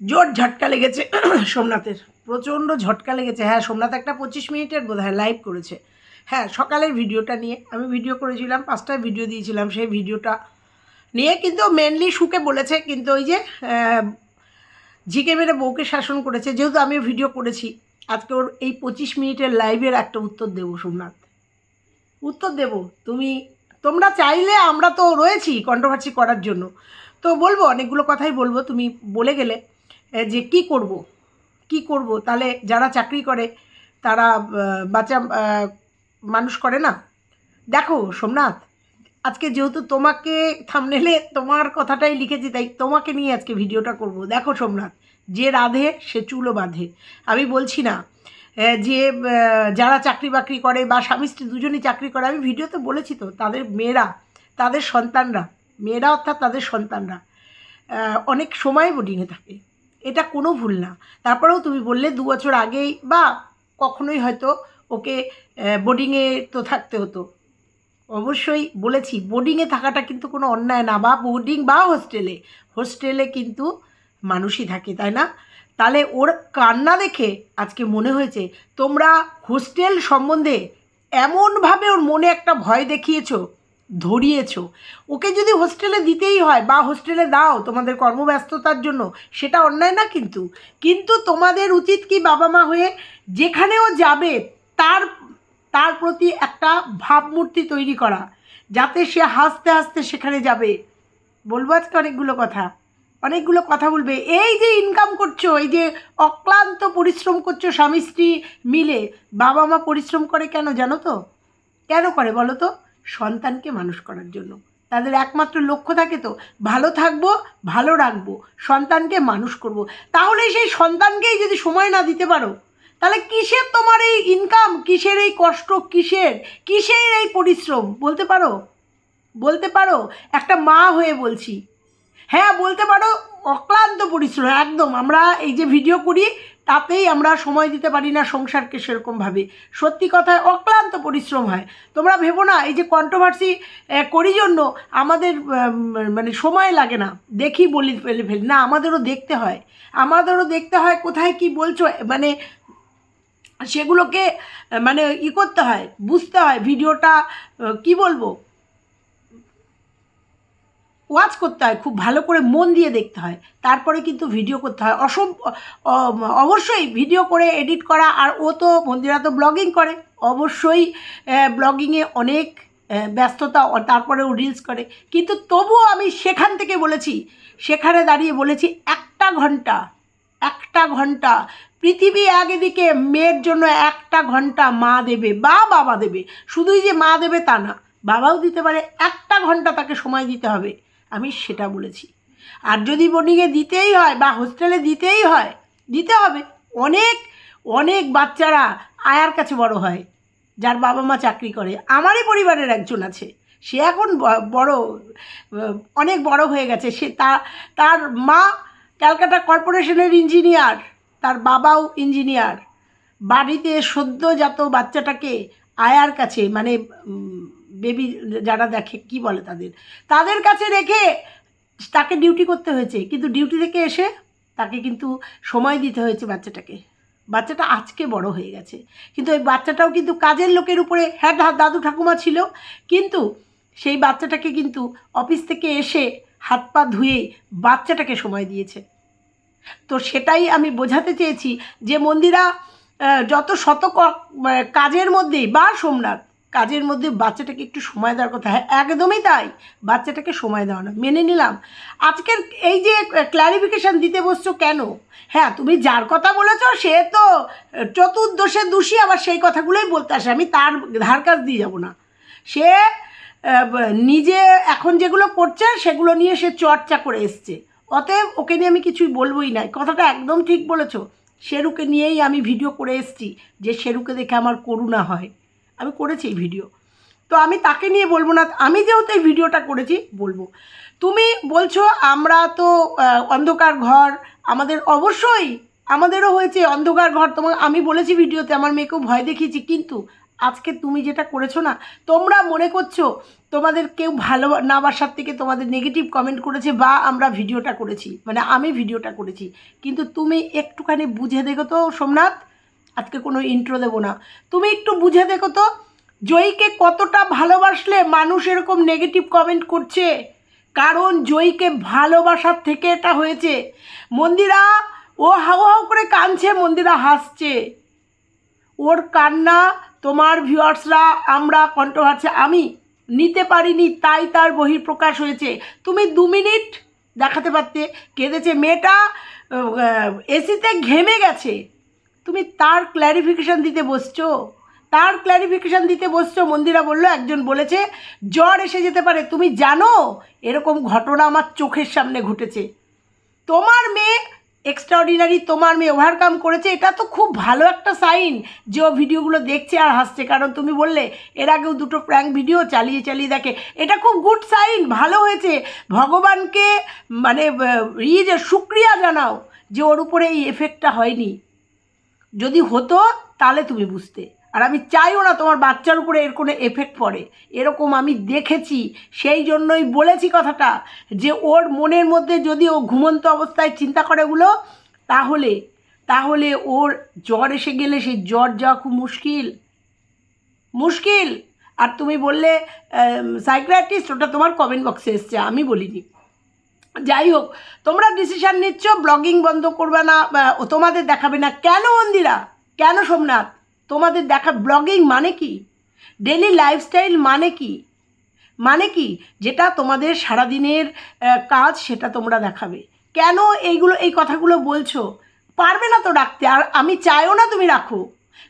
জোর ঝটকা লেগেছে সোমনাথের। প্রচণ্ড ঝটকা লেগেছে। হ্যাঁ সোমনাথ একটা পঁচিশ মিনিটের বোধ হয় লাইভ করেছে। হ্যাঁ সকালের ভিডিওটা নিয়ে আমি ভিডিও করেছিলাম, পাঁচটায় ভিডিও দিয়েছিলাম। সেই ভিডিওটা নিয়ে কিন্তু মেনলি সুকে বলেছে, কিন্তু ওই যে ঝিকে মেরে বউকে শাসন করেছে। যেহেতু আমি ভিডিও করেছি, আজকে ওর এই পঁচিশ মিনিটের লাইভের একটা উত্তর দেবো সোমনাথ। উত্তর দেব? তুমি, তোমরা চাইলে আমরা তো রয়েছি কন্ট্রোভার্সি করার জন্য। তো বলব, অনেকগুলো কথাই বলব। তুমি বলে গেলে যে কি করব? কি করব? তাহলে যারা চাকরি করে, তারা বাচ্চা মানুষ করে না? দেখো, সোমনাথ, আজকে যেহেতু তোমাকে থামনেলে তোমার কথাটাই লিখেছি, তাই তোমাকে নিয়ে আজকে ভিডিওটা করব। দেখো, সোমনাথ, যে রাধে, সে চুলো বাঁধে। আমি বলছি না যে যারা চাকরি বাকরি করে বা স্বামী স্ত্রী দুজনই চাকরি করে, আমি ভিডিওতে বলেছি তো, তাদের মেয়েরা, তাদের সন্তানরা, মেয়েরা অর্থাৎ তাদের সন্তানরা অনেক সময় বোর্ডিংয়ে থাকে। এটা কোনো ভুল না। তারপরেও তুমি বললে দু বছর আগেই বা কখনোই হয়তো ওকে বোর্ডিংয়ে তো থাকতে হতো। অবশ্যই বলেছি বোর্ডিংয়ে থাকাটা কিন্তু কোনো অন্যায় না, বা বোর্ডিং বা হোস্টেলে হোস্টেলে কিন্তু মানুষই থাকে, তাই না? তাহলে ওর কান্না দেখে আজকে মনে হয়েছে, তোমরা হোস্টেল সম্বন্ধে এমনভাবে ওর মনে একটা ভয় দেখিয়েছো ধরিয়েছো। ওকে যদি হোস্টেলে দিতেই হয় বা হোস্টেলে দাও তোমাদের কর্মব্যস্ততার জন্য, সেটা অন্যায় না কিন্তু? কিন্তু তোমাদের উচিত কি বাবা মা হয়ে যেখানেও যাবে, তার তার প্রতি একটা ভাবমূর্তি তৈরি করা, যাতে সে হাসতে হাসতে সেখানে যাবে। বলব আজকে অনেকগুলো কথা। অনেকগুলো কথা বলবে। এই যে ইনকাম করছ, এই যে অক্লান্ত পরিশ্রম করছ স্বামী স্ত্রী মিলে বাবা মা পরিশ্রম করে কেন জানো তো? কেন করে বলো তো? সন্তানকে মানুষ করার জন্য। তাদের একমাত্র লক্ষ্য থাকে তো, ভালো থাকব, ভালো রাখব, সন্তানকে মানুষ করব। তাহলে সেই সন্তানকেই যদি সময় না দিতে পারো, তাহলে কিসের তোমার এই ইনকাম কিসের এই কষ্ট, কিসের কিসের এই পরিশ্রম? বলতে পারো? বলতে পারো? একটা মা হয়ে বলছি। হ্যাঁ বলতে পারো অক্লান্ত পরিশ্রম, একদম। আমরা এই যে ভিডিও করি, তাতেই আমরা সময় দিতে পারি না সংসারকে সেরকমভাবে। সত্যি কথায় অক্লান্ত পরিশ্রম হয়। তোমরা ভেবো না, এই যে কন্ট্রোভার্সি করি জন্য আমাদের মানে সময় লাগে না। দেখি বলি ফেলে ফেলি। না, আমাদেরও দেখতে হয়। আমাদেরও দেখতে হয় কোথায় কি বলছো মানে সেগুলোকে মানে ই করতে হয়, বুঝতে হয়। ভিডিওটা কি বলব? ওয়াচ করতে হয়, খুব ভালো করে মন দিয়ে দেখতে হয়। তারপরে কিন্তু ভিডিও করতে হয়। অসম অবশ্যই ভিডিও করে এডিট করা, আর ও তো মন্দিরা তো ব্লগিং করে। অবশ্যই ব্লগিংয়ে অনেক ব্যস্ততা, ও তারপরেও রিলস করে। কিন্তু তবুও আমি সেখান থেকে বলেছি, সেখানে দাঁড়িয়ে বলেছি, একটা ঘণ্টা একটা ঘণ্টা, পৃথিবী একদিকে মেয়ের জন্য একটা ঘণ্টা মা দেবে বা বাবা দেবে। শুধুই যে মা দেবে তা না, বাবাও দিতে পারে, একটা ঘণ্টা তাকে সময় দিতে হবে। আমি সেটা বলেছি। আর যদি বোর্ডিংয়ে দিতেই হয় বা হোস্টেলে দিতেই হয়, দিতে হবে। অনেক অনেক বাচ্চারা আয়ার কাছে বড় হয়, যার বাবা মা চাকরি করে। আমারই পরিবারের একজন আছে। সে এখন বড় অনেক বড় হয়ে গেছে। সে তা- তার মা ক্যালকাটা কর্পোরেশনের ইঞ্জিনিয়ার, তার বাবাও ইঞ্জিনিয়ার। বাড়িতে সদ্যজাত বাচ্চাটাকে আয়ার কাছে মানে বেবি যারা দেখে, কি বলে তাদের? তাদের কাছে রেখে তাকে ডিউটি করতে হয়েছে, কিন্তু ডিউটি থেকে এসে তাকে কিন্তু সময় দিতে হয়েছে বাচ্চাটাকে। বাচ্চাটা আজকে বড় হয়ে গেছে। কিন্তু ওই বাচ্চাটাও কিন্তু কাজের লোকের উপরে হ্যাঁ দাদু ঠাকুমা ছিল, কিন্তু সেই বাচ্চাটাকে কিন্তু অফিস থেকে এসে হাত পা ধুয়ে বাচ্চাটাকে সময় দিয়েছে। তো সেটাই আমি বোঝাতে চেয়েছি যে মন্দিরা যত শত কাজের মধ্যেই বা সোমনাথ কাজের মধ্যে বাচ্চাটাকে একটু সময় দেওয়ার কথা। হ্যাঁ একদমই তাই। বাচ্চাটাকে সময় দেওয়া না। মেনে নিলাম। আজকের এই যে ক্ল্যারিফিকেশান দিতে বসছো কেন? হ্যাঁ তুমি যার কথা বলেছ, সে তো চতুর্দশে দোষী, আবার সেই কথাগুলোই বলতে আসে। আমি তার ধার কাজ দিয়ে যাব না। সে নিজে এখন যেগুলো করছে, সেগুলো নিয়ে সে চর্চা করে এসছে। অতএব ওকে নিয়ে আমি কিছুই বলবোই না। কথাটা একদম ঠিক বলেছ। শেরুকে নিয়েই আমি ভিডিও করে এসছি যে শেরুকে দেখে আমার করুণা হয়। আমি করেছি এই ভিডিও তো আমি তাকে নিয়ে বলব না, আমি যেহেতু এই ভিডিওটা করেছি, বলব। তুমি বলছো, আমরা তো অন্ধকার ঘর, আমাদের অবশ্যই, আমাদেরও হয়েছে অন্ধকার ঘর। তোমার আমি বলেছি ভিডিওতে আমার মেয়েকেও ভয় দেখিয়েছি, কিন্তু আজকে তুমি যেটা করেছ না, তোমরা মনে করছ, তোমাদের কেউ ভালো না বাসার থেকে তোমাদের নেগেটিভ কমেন্ট করেছে বা আমরা ভিডিওটা করেছি মানে আমি ভিডিওটা করেছি। কিন্তু তুমি একটুখানি বুঝে দেখো তো, সোমনাথ। আজকে কোনো ইন্ট্রো দেবো না। তুমি একটু বুঝে দেখো তো, জয়ীকে কতটা ভালোবাসলে মানুষ এরকম নেগেটিভ কমেন্ট করছে? কারণ জয়ীকে ভালোবাসার থেকে এটা হয়েছে। মন্দিরা, ও হাউ হাউ করে কাঁদছে, মন্দিরা হাসছে। ওর কান্না, তোমার ভিউয়ার্সরা, আমরা কন্ট্রোভার্সি আমি নিতে পারিনি, তাই তার বহিঃপ্রকাশ হয়েছে। তুমি দু মিনিট দেখাতে পারতে, কেঁদেছে মেয়েটা এসিতে ঘেমে গেছে। তুমি তার ক্ল্যারিফিকেশান দিতে বসছো। তার ক্ল্যারিফিকেশান দিতে বসছো, মন্দিরা বলল, একজন বলেছে, জ্বর এসে যেতে পারে, তুমি জানো? এরকম ঘটনা আমার চোখের সামনে ঘটেছে। তোমার মেয়ে এক্সট্রাঅর্ডিনারি তোমার মেয়ে ওভারকাম করেছে, এটা তো খুব ভালো একটা সাইন যে ও ভিডিওগুলো দেখছে আর হাসছে। কারণ তুমি বললে, এর আগেও দুটো প্র্যাঙ্ক ভিডিও চালিয়ে চালিয়ে দেখে। এটা খুব গুড সাইন ভালো হয়েছে। ভগবানকে মানে ই যে, শুক্রিয়া জানাও যে ওর উপরে এই এফেক্টটা হয়নি। যদি হতো, তাহলে তুমি বুঝতে। আর আমি চাইও না তোমার বাচ্চার উপরে এর কোনো এফেক্ট পড়ে। এরকম আমি দেখেছি, সেই জন্যই বলেছি কথাটা, যে ওর মনের মধ্যে যদি ও ঘুমন্ত অবস্থায় চিন্তা করে ওগুলো, তাহলে তাহলে ওর জ্বর এসে গেলে সেই জ্বর যাওয়া খুব মুশকিল। মুশকিল! আর তুমি বললে সাইক্রাটিস্ট ওটা তোমার কমেন্ট বক্সে এসছে, আমি বলিনি। যাই হোক তোমরা ডিসিশান নিচ্ছ ব্লগিং বন্ধ করবে না তোমাদের দেখাবে না। কেন মন্দিরা? কেন সোমনাথ? তোমাদের দেখা ব্লগিং মানে কি? ডেলি লাইফস্টাইল মানে কি? মানে কি? যেটা তোমাদের সারাদিনের কাজ সেটা তোমরা দেখাবে। কেন এইগুলো, এই কথাগুলো বলছো? পারবে না তো রাখতে। আর আমি চাইও না তুমি রাখো।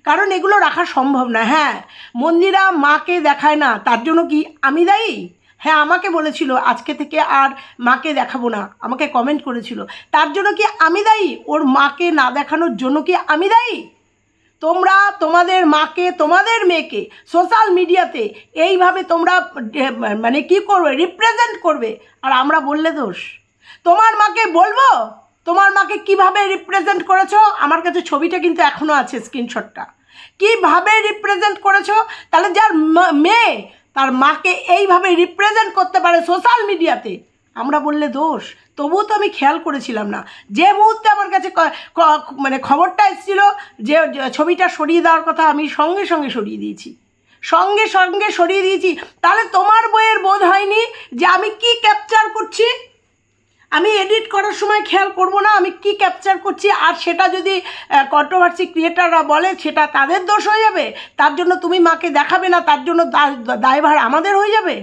কারণ এগুলো রাখা সম্ভব না। হ্যাঁ মন্দিরা মাকে দেখায় না। তার জন্য কি আমি দায়ী? হ্যাঁ আমাকে বলেছিল, আজকে থেকে আর মাকে দেখাবো না। আমাকে কমেন্ট করেছিল। তার জন্য কি আমি দায়ী? ওর মাকে না দেখানোর জন্য কি আমি দায়ী? তোমরা তোমাদের মাকে, তোমাদের মেয়েকে সোশ্যাল মিডিয়াতে এইভাবে তোমরা মানে কি করবে রিপ্রেজেন্ট করবে? আর আমরা বললে দোষ। তোমার মাকে বলব? তোমার মাকে কীভাবে রিপ্রেজেন্ট করেছ? আমার কাছে ছবিটা কিন্তু এখনও আছে স্ক্রিনশটটা কীভাবে রিপ্রেজেন্ট করেছ? তাহলে যার মেয়ে তার মাকে এইভাবে রিপ্রেজেন্ট করতে পারে সোশ্যাল মিডিয়াতে আমরা বললে দোষ, তবুও তো আমি খেয়াল করেছিলাম না। যে মুহূর্তে আমার কাছে মানে খবরটা এসেছিল যে ছবিটা সরিয়ে দেওয়ার কথা আমি সঙ্গে সঙ্গে সরিয়ে দিয়েছি। সঙ্গে সঙ্গে সরিয়ে দিয়েছি। তাহলে তোমার বইয়ের বোধ হয়নি যে আমি কি ক্যাপচার করছি? আমি এডিট করার সময় খেয়াল করব না, আমি কি ক্যাপচার করছি, আর সেটা যদি কন্ট্রোভার্সি ক্রিয়েটাররা বলে, সেটা তাদের দোষ হয়ে যাবে? তার জন্য তুমি মাকে দেখাবে না, তার জন্য দায়ভার আমাদের হয়ে যাবে?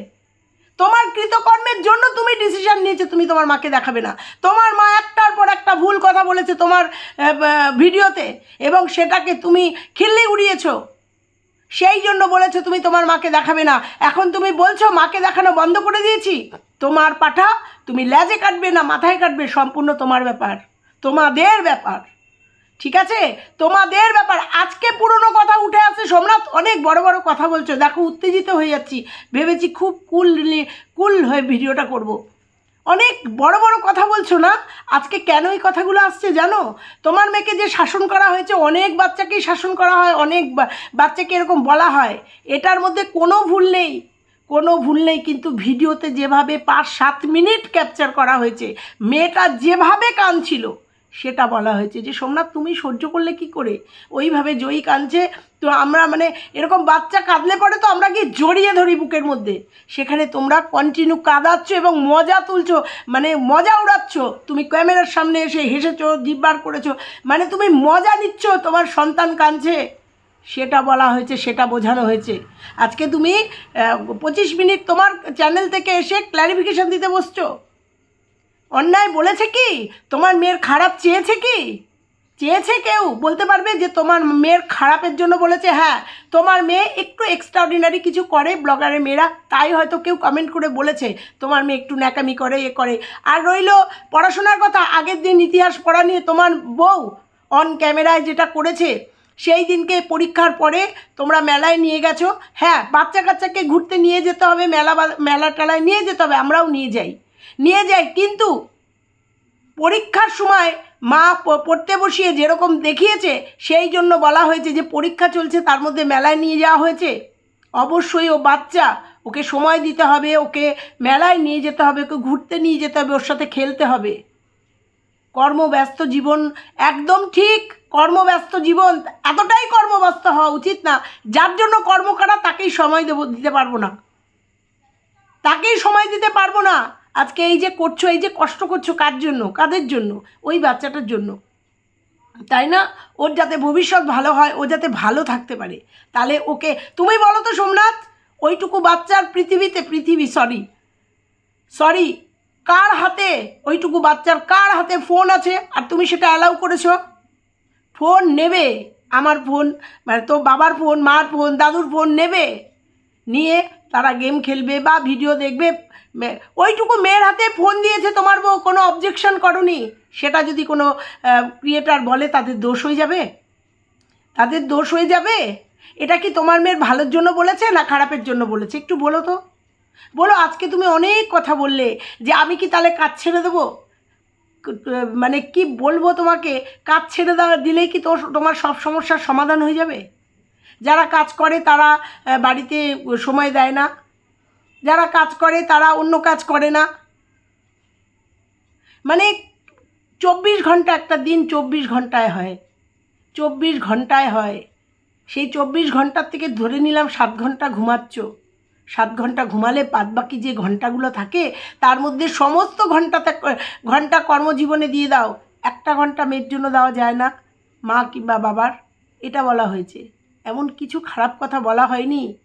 তোমার কৃতকর্মের জন্য তুমি ডিসিশন নিয়েছো, তুমি তোমার মাকে দেখাবে না। তোমার মা একটার পর একটা ভুল কথা বলেছে তোমার ভিডিওতে, এবং সেটাকে তুমি খিল্লি উড়িয়েছো। সেই জন্য বলেছ তুমি তোমার মাকে দেখাবে না। এখন তুমি বলছো, মাকে দেখানো বন্ধ করে দিয়েছি। তোমার পাঠা, তুমি লেজে কাটবে না, মাথায় কাটবে, সম্পূর্ণ তোমার ব্যাপার। তোমাদের ব্যাপার। ঠিক আছে? তোমাদের ব্যাপার। আজকে পুরনো কথা উঠে আসছে। সোমনাথ, অনেক বড় বড় কথা বলছো। দেখো, উত্তেজিত হয়ে যাচ্ছি। ভেবেছি খুব কুল কুল হয়ে ভিডিওটা করব। অনেক বড় বড় কথা বলছো না? আজকে কেন এই কথাগুলো আসছে জানো? তোমার মেয়েকে যে শাসন করা হয়েছে, অনেক বাচ্চাকেই শাসন করা হয়, অনেক বাচ্চাকে এরকম বলা হয়। এটার মধ্যে কোনো ভুল নেই। কোনো ভুল নেই, কিন্তু ভিডিওতে যেভাবে পাঁচ সাত মিনিট ক্যাপচার করা হয়েছে, মেয়েটা যেভাবে কাঁদছিল সেটা বলা হয়েছে যে, সোমনাথ, তুমি সহ্য করলে কি করে? ওইভাবে জয়ী কাঁদছে। তো আমরা মানে এরকম বাচ্চা কাঁদলে পরে তো আমরা কি জড়িয়ে ধরি বুকের মধ্যে। সেখানে তোমরা কন্টিনিউ কাঁদাচ্ছ এবং মজা তুলছো মানে মজা উড়াচ্ছ। তুমি ক্যামেরার সামনে এসে হেসেছো, জিব্বার করেছ মানে তুমি মজা নিচ্ছ, তোমার সন্তান কাঁদছে। সেটা বলা হয়েছে, সেটা বোঝানো হয়েছে। আজকে তুমি পঁচিশ মিনিট তোমার চ্যানেল থেকে এসে ক্ল্যারিফিকেশন দিতে বসছো। অন্যায় বলেছে কি? তোমার মেয়ের খারাপ চেয়েছে কি? চেয়েছে কেউ? বলতে পারবে যে তোমার মেয়ের খারাপের জন্য বলেছে হ্যাঁ। তোমার মেয়ে একটু এক্সট্রাঅর্ডিনারি কিছু করে ব্লগারের মেয়েরা, তাই হয়তো কেউ কমেন্ট করে বলেছে, তোমার মেয়ে একটু ন্যাকামি করে, এ করে। আর রইল পড়াশোনার কথা, আগের দিন ইতিহাস পড়া নিয়ে তোমার বউ অন ক্যামেরায় যেটা করেছে, সেই দিনকে পরীক্ষার পরে তোমরা মেলায় নিয়ে গেছো। হ্যাঁ বাচ্চা কাচ্চাকে ঘুরতে নিয়ে যেতে হবে, মেলা মেলা টেলায় নিয়ে যেতে হবে, আমরাও নিয়ে যাই। নিয়ে যাই কিন্তু পরীক্ষার সময় মা পড়তে বসিয়ে যেরকম দেখিয়েছে, সেই জন্য বলা হয়েছে যে পরীক্ষা চলছে, তার মধ্যে মেলায় নিয়ে যাওয়া হয়েছে। অবশ্যই ও বাচ্চা, ওকে সময় দিতে হবে, ওকে মেলায় নিয়ে যেতে হবে, ওকে ঘুরতে নিয়ে যেতে হবে, ওর সাথে খেলতে হবে। কর্মব্যস্ত জীবন একদম ঠিক, কর্মব্যস্ত জীবন এতটাই কর্মব্যস্ত হওয়া উচিত না, যার জন্য কর্ম করা তাকেই সময় দেব, দিতে পারব না। তাকেই সময় দিতে পারব না। আজকে এই যে করছ, এই যে কষ্ট করছ কার জন্য? কাদের জন্য? ওই বাচ্চাটার জন্য। তাই না? ওর যাতে ভবিষ্যৎ ভালো হয়, ও যাতে ভালো থাকতে পারে। তাহলে ওকে, তুমি বলো তো সোমনাথ, ওইটুকু বাচ্চার পৃথিবীতে, পৃথিবী সরি সরি কার হাতে ওইটুকু বাচ্চার, কার হাতে ফোন আছে? আর তুমি সেটা অ্যালাউ করেছ? ফোন নেবে, আমার ফোন মানে তো বাবার ফোন মার ফোন দাদুর ফোন নেবে। নিয়ে তারা গেম খেলবে বা ভিডিও দেখবে ওইটুকু মেয়ের হাতে ফোন দিয়েছে তোমার বউ, কোনো অবজেকশন করনি? সেটা যদি কোনো ক্রিয়েটার বলে, তাদের দোষ হয়ে যাবে? তাদের দোষ হয়ে যাবে? এটা কি তোমার মেয়ের ভালোর জন্য বলেছে না খারাপের জন্য বলেছে? একটু বলো তো। বলো, আজকে তুমি অনেক কথা বললে যে আমি কি তাহলে কাজ ছেড়ে দেবো? মানে কি বলব তোমাকে? কাজ ছেড়ে দেওয়া দিলেই কি তোর, তোমার সব সমস্যার সমাধান হয়ে যাবে? যারা কাজ করে তারা বাড়িতে সময় দেয় না। যারা কাজ করে তারা অন্য কাজ করে না। মানে চব্বিশ ঘণ্টা একটা দিন চব্বিশ ঘন্টায় হয়। চব্বিশ ঘন্টায় হয়। সেই চব্বিশ ঘণ্টার থেকে ধরে নিলাম সাত ঘণ্টা ঘুমাচ্ছ। সাত ঘণ্টা ঘুমালে বাদ বাকি যে ঘন্টাগুলো থাকে, তার মধ্যে সমস্ত ঘন্টাতে, ঘণ্টা কর্মজীবনে দিয়ে দাও। একটা ঘণ্টা মেয়ের জন্য দেওয়া যায় না। মা কিংবা বাবার, এটা বলা হয়েছে। এমন কিছু খারাপ কথা বলা হয়নি?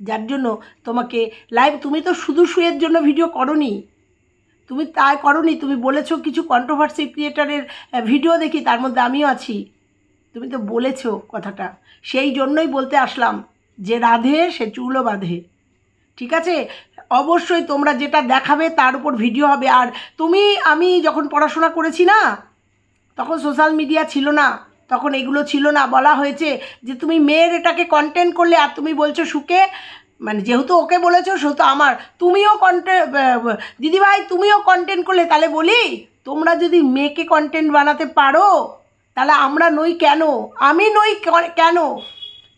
যার জন্য তোমাকে লাইভ তুমি তো শুধু শুয়ের জন্য ভিডিও করনি। তুমি তাই করনি, তুমি বলেছ কিছু কন্ট্রোভার্সি ক্রিয়েটারের ভিডিও দেখি, তার মধ্যে আমিও আছি। তুমি তো বলেছ কথাটা। সেই জন্যই বলতে আসলাম যে রাধে, সে চুলও বাঁধে। ঠিক আছে? অবশ্যই তোমরা যেটা দেখাবে তার উপর ভিডিও হবে। আর তুমি, আমি যখন পড়াশোনা করেছি না, তখন সোশ্যাল মিডিয়া ছিল না। তখন এগুলো ছিল না। বলা হয়েছে যে তুমি মেয়ের এটাকে কন্টেন্ট করলে আর তুমি বলছো সুকে মানে যেহেতু ওকে বলেছ সেহেতু আমার। তুমিও কন্টেন্ট দিদিভাই, তুমিও কন্টেন্ট করলে, তাহলে বলি, তোমরা যদি মেয়েকে কন্টেন্ট বানাতে পারো, তাহলে আমরা নই কেন? আমি নই কেন?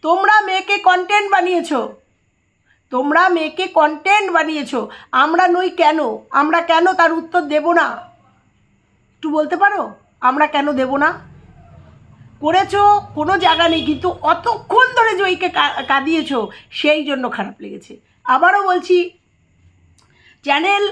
তোমরা মেয়েকে কন্টেন্ট বানিয়েছো। তোমরা মেয়েকে কন্টেন্ট বানিয়েছো। আমরা নই কেন? আমরা কেন তার উত্তর দেব না? একটু বলতে পারো? আমরা কেন দেব না? করেছ, কোনো জায়গা নেই, কিন্তু অতক্ষণ ধরে জয়ীকে কা- কাঁদিয়েছো, সেই জন্য খারাপ লেগেছে। আবারও বলছি, চ্যানেল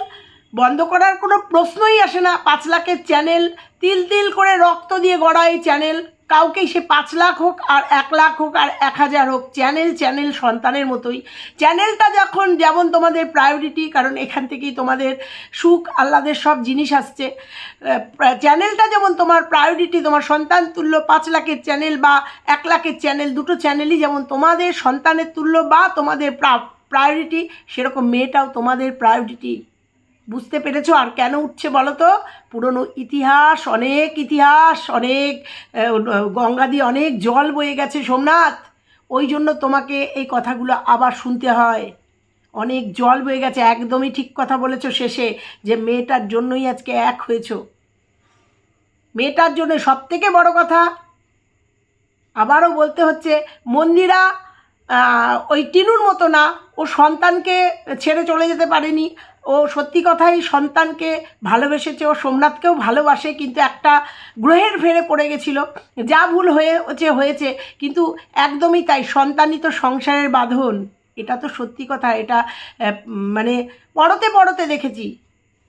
বন্ধ করার কোনো প্রশ্নই আসে না। পাঁচ লাখের চ্যানেল তিল তিল করে রক্ত দিয়ে গড়া এই চ্যানেল। কাউকেই সে পাঁচ লাখ হোক আর এক লাখ হোক আর এক হাজার হোক, চ্যানেল চ্যানেল সন্তানের মতোই। চ্যানেলটা যখন, যেমন তোমাদের প্রায়োরিটি কারণ এখান থেকেই তোমাদের সুখ, আহ্লাদের সব জিনিস আসছে। চ্যানেলটা যেমন তোমার প্রায়োরিটি তোমার সন্তান তুল্য পাঁচ লাখের চ্যানেল বা এক লাখের চ্যানেল, দুটো চ্যানেলই যেমন তোমাদের সন্তানের তুল্য বা তোমাদের প্রায়োরিটি সেরকম মেয়েটাও তোমাদের প্রায়োরিটি বুঝতে পেরেছ? আর কেন উঠছে বলো তো পুরনো ইতিহাস, অনেক ইতিহাস, অনেক গঙ্গা দিয়ে অনেক জল বয়ে গেছে সোমনাথ। ওই জন্য তোমাকে এই কথাগুলো আবার শুনতে হয়। অনেক জল বয়ে গেছে, একদমই ঠিক কথা বলেছ শেষে যে মেয়েটার জন্যই আজকে এক হয়েছো। মেয়েটার জন্য সব থেকে বড় কথা, আবারও বলতে হচ্ছে, মন্দিরা ওই টিনুর মতো না। ও সন্তানকে ছেড়ে চলে যেতে পারেনি। ও সত্যি কথাই সন্তানকে ভালোবেসেছে। ও সোমনাথকেও ভালোবাসে, কিন্তু একটা গ্রহের ফেরে পড়ে গেছিল। যা ভুল হয়েছে হয়েছে, কিন্তু একদমই তাই। সন্তানই তো সংসারের বাঁধন। এটা তো সত্যি কথা। এটা মানে পড়তে পড়তে দেখেছি।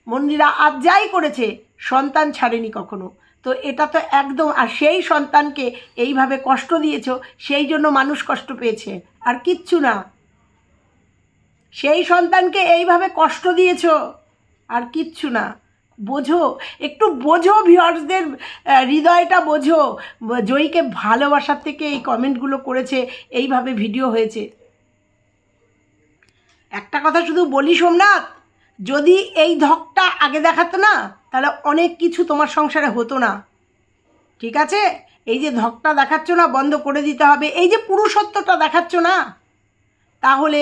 মন্দিরা আজ যাই করেছে, সন্তান ছাড়েনি কখনো। তো এটা তো একদম, আর সেই সন্তানকে এইভাবে কষ্ট দিয়েছ, সেই জন্য মানুষ কষ্ট পেয়েছে। আর কিচ্ছু না। সেই সন্তানকে এইভাবে কষ্ট দিয়েছ? আর কিচ্ছু না। বোঝো, একটু বোঝো ভিউয়ার্সদের হৃদয়টা বোঝো। জয়ীকে ভালোবাসার থেকে এই কমেন্টগুলো করেছে, এইভাবে ভিডিও হয়েছে। একটা কথা শুধু বলি সোমনাথ, যদি এই ধকটা আগে দেখাতো না, তাহলে অনেক কিছু তোমার সংসারে হতো না। ঠিক আছে? এই যে ধকটা দেখাচ্ছ না, বন্ধ করে দিতে হবে। এই যে পুরুষত্বটা দেখাচ্ছ না, তাহলে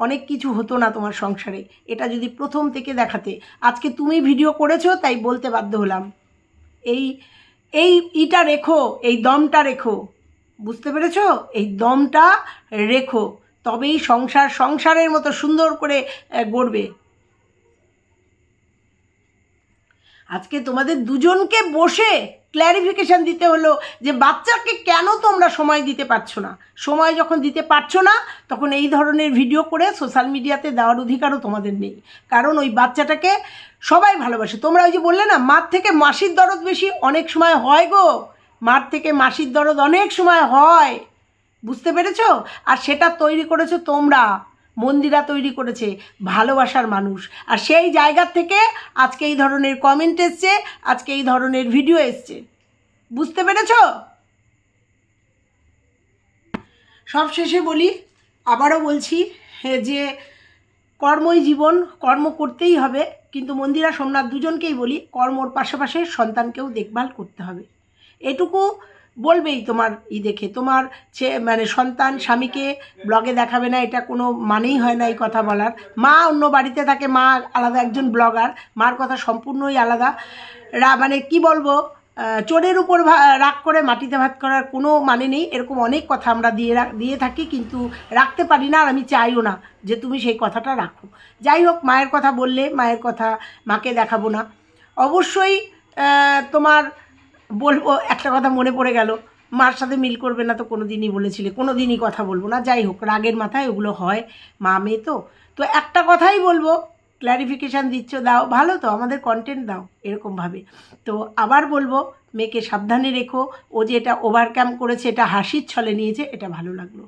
অনেক কিছু হতো না তোমার সংসারে। এটা যদি প্রথম থেকে দেখাতে। আজকে তুমি ভিডিও করেছ, তাই বলতে বাধ্য হলাম। এই এই ইটা রেখো, এই দমটা রেখো। বুঝতে পেরেছ? এই দমটা রেখো। তবেই সংসার, সংসারের মতো সুন্দর করে গড়বে। আজকে তোমাদের দুজনকে বসে ক্ল্যারিফিকেশান দিতে হলো যে বাচ্চাকে কেন তোমরা সময় দিতে পারছ না? সময় যখন দিতে পারছ না, তখন এই ধরনের ভিডিও করে সোশ্যাল মিডিয়াতে দেওয়ার অধিকারও তোমাদের নেই। কারণ ওই বাচ্চাটাকে সবাই ভালোবাসে। তোমরা ওই যে বললে না, মার থেকে মাসির দরদ বেশি অনেক সময় হয় গো। মার থেকে মাসির দরদ অনেক সময় হয়। বুঝতে পেরেছ? আর সেটা তৈরি করেছ তোমরা। মন্দিরা তৈরি করেছে, ভালোবাসার মানুষ। আর সেই জায়গার থেকে আজকে এই ধরনের কমেন্ট এসছে, আজকে এই ধরনের ভিডিও এসছে। বুঝতে পেরেছ? সব শেষে বলি, আবারও বলছি যে কর্মই জীবন, কর্ম করতেই হবে। কিন্তু মন্দিরা, সোমনাথ দুজনকেই বলি, কর্মর পাশাপাশি সন্তানকেও দেখভাল করতে হবে। এটুকু বলবেই তোমার ই দেখে। তোমার ছে মানে সন্তান স্বামীকে ব্লগে দেখাবে না, এটা কোনো মানেই হয় না এই কথা বলার। মা অন্য বাড়িতে থাকে, মা আলাদা একজন ব্লগার মার কথা সম্পূর্ণই আলাদা। রা মানে কি বলব চোরের উপর রাগ করে মাটিতে ভাত করার কোনো মানে নেই। এরকম অনেক কথা আমরা দিয়ে দিয়ে থাকি, কিন্তু রাখতে পারি না, আর আমি চাইও না যে তুমি সেই কথাটা রাখো। যাই হোক, মায়ের কথা বললে, মায়ের কথা মাকে দেখাবো না। অবশ্যই তোমার বলব, একটা কথা মনে পড়ে গেল, মার সাথে মিল করবে না তো কোনো দিনই বলেছিলে কোনো দিনই কথা বলব না, যাই হোক, রাগের মাথায় ওগুলো হয়, মা মেয়ে তো। তো একটা কথাই বলব ক্ল্যারিফিকেশান দিচ্ছ, দাও, ভালো তো, আমাদের কন্টেন্ট দাও, এরকমভাবে। তো আবার বলব, মেয়েকে সাবধানে রেখো, ও যে এটা ওভারকাম করেছে, এটা হাসির ছলে নিয়েছে, এটা ভালো লাগল।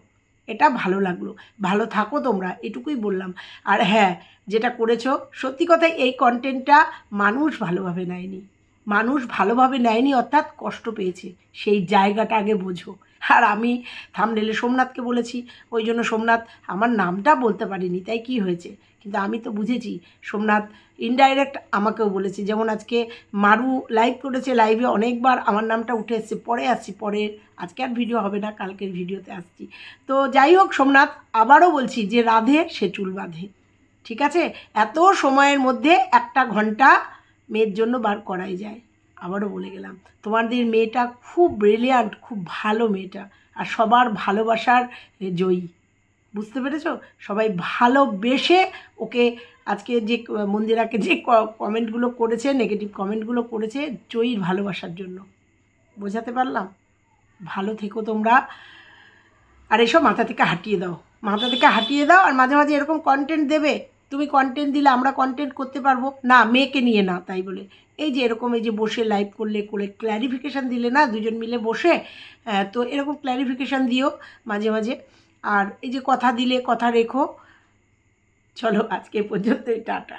এটা ভালো লাগল। ভালো থাকো তোমরা, এটুকুই বললাম। আর হ্যাঁ যেটা করেছ, সত্যি কথা এই কন্টেন্টটা মানুষ ভালোভাবে নেয়নি। মানুষ ভালোভাবে নেয়নি, অর্থাৎ কষ্ট পেয়েছে। সেই জায়গাটা আগে বোঝো। আর আমি থামনেলে সোমনাথকে বলেছি, ওই জন্য সোমনাথ আমার নামটা বলতে পারিনি, তাই কি হয়েছে? কিন্তু আমি তো বুঝেছি, সোমনাথ ইনডাইরেক্ট আমাকেও বলেছে। যেমন আজকে মারু লাইভ করেছে লাইভে অনেকবার আমার নামটা উঠে এসছে, পরে আসছি, পরে আজকে আর ভিডিও হবে না, কালকের ভিডিওতে আসছি। তো যাই হোক, সোমনাথ, আবারও বলছি যে রাধে, সে চুল বাঁধে। ঠিক আছে? এত সময়ের মধ্যে একটা ঘণ্টা মেয়ের জন্য বার করাই যায়। আবারও বলে গেলাম তোমাদের মেয়েটা খুব ব্রিলিয়ান্ট খুব ভালো মেয়েটা আর সবার ভালোবাসার জয়ী। বুঝতে পেরেছ? সবাই ভালোবেসে ওকে আজকে যে মন্দিরাকে যে কমেন্টগুলো করেছে নেগেটিভ কমেন্টগুলো করেছে জয়ীর ভালোবাসার জন্য। বোঝাতে পারলাম? ভালো থেকো তোমরা। আর এসব মাথা থেকে হাঁটিয়ে দাও। মাথা থেকে হাঁটিয়ে দাও আর মাঝে মাঝে এরকম কন্টেন্ট দেবে। তুমি কন্টেন্ট দিলে আমরা কন্টেন্ট করতে পারব। না, মেয়েকে নিয়ে না, তাই বলে। এই যে এরকম এই যে বসে লাইভ করলে, করে ক্ল্যারিফিকেশান দিলে না, দুজন মিলে বসে তো এরকম ক্ল্যারিফিকেশান দিও মাঝে মাঝে। আর এই যে কথা দিলে, কথা রেখো। চলো আজকে পর্যন্তই, টাটা।